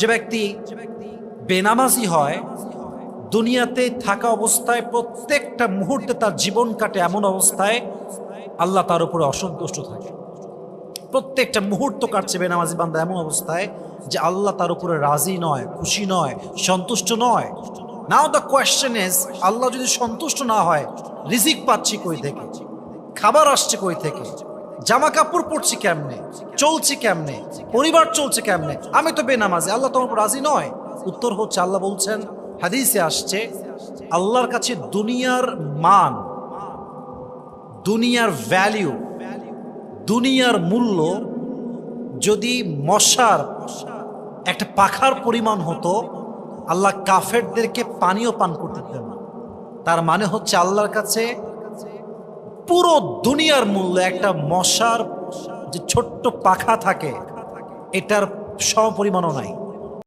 যে ব্যক্তি বেনামাজি হয়, দুনিয়াতে থাকা অবস্থায় প্রত্যেকটা মুহূর্তে তার জীবন কাটে এমন অবস্থায় আল্লাহ তার উপরে অসন্তুষ্ট থাকে। প্রত্যেকটা মুহূর্ত কাটছে বেনামাজি বান্দা এমন অবস্থায় যে আল্লাহ তার উপরে রাজি নয়, খুশি নয়, সন্তুষ্ট নয়। নাও দ্য কোয়েশ্চেন ইজ আল্লাহ যদি সন্তুষ্ট না হয়, রিজিক পাচ্ছি কই থেকে? খাবার আসছে কই থেকে? জামা কাপড় পরছি কেমনে? চলছি কেমনে? পরিবার চলছে কেমনে? আমি তো বেনামাজি, আল্লাহ তোমার রাজি নয়। উত্তর হচ্ছে, আল্লাহ বলছেন, হাদিসে আসছে, আল্লাহর কাছে দুনিয়ার মান, দুনিয়ার ভ্যালিউ দুনিয়ার মূল্য যদি মশার একটা পাখার পরিমাণ হতো, আল্লাহ কাফেরদেরকে পানীয় পান করতে দিতেন তার মানে হচ্ছে, আল্লাহর কাছে পুরো দুনিয়ার মূল্য একটা মশার যে ছোট্ট পাখা থাকে এটার সমপরিমাণও নাই।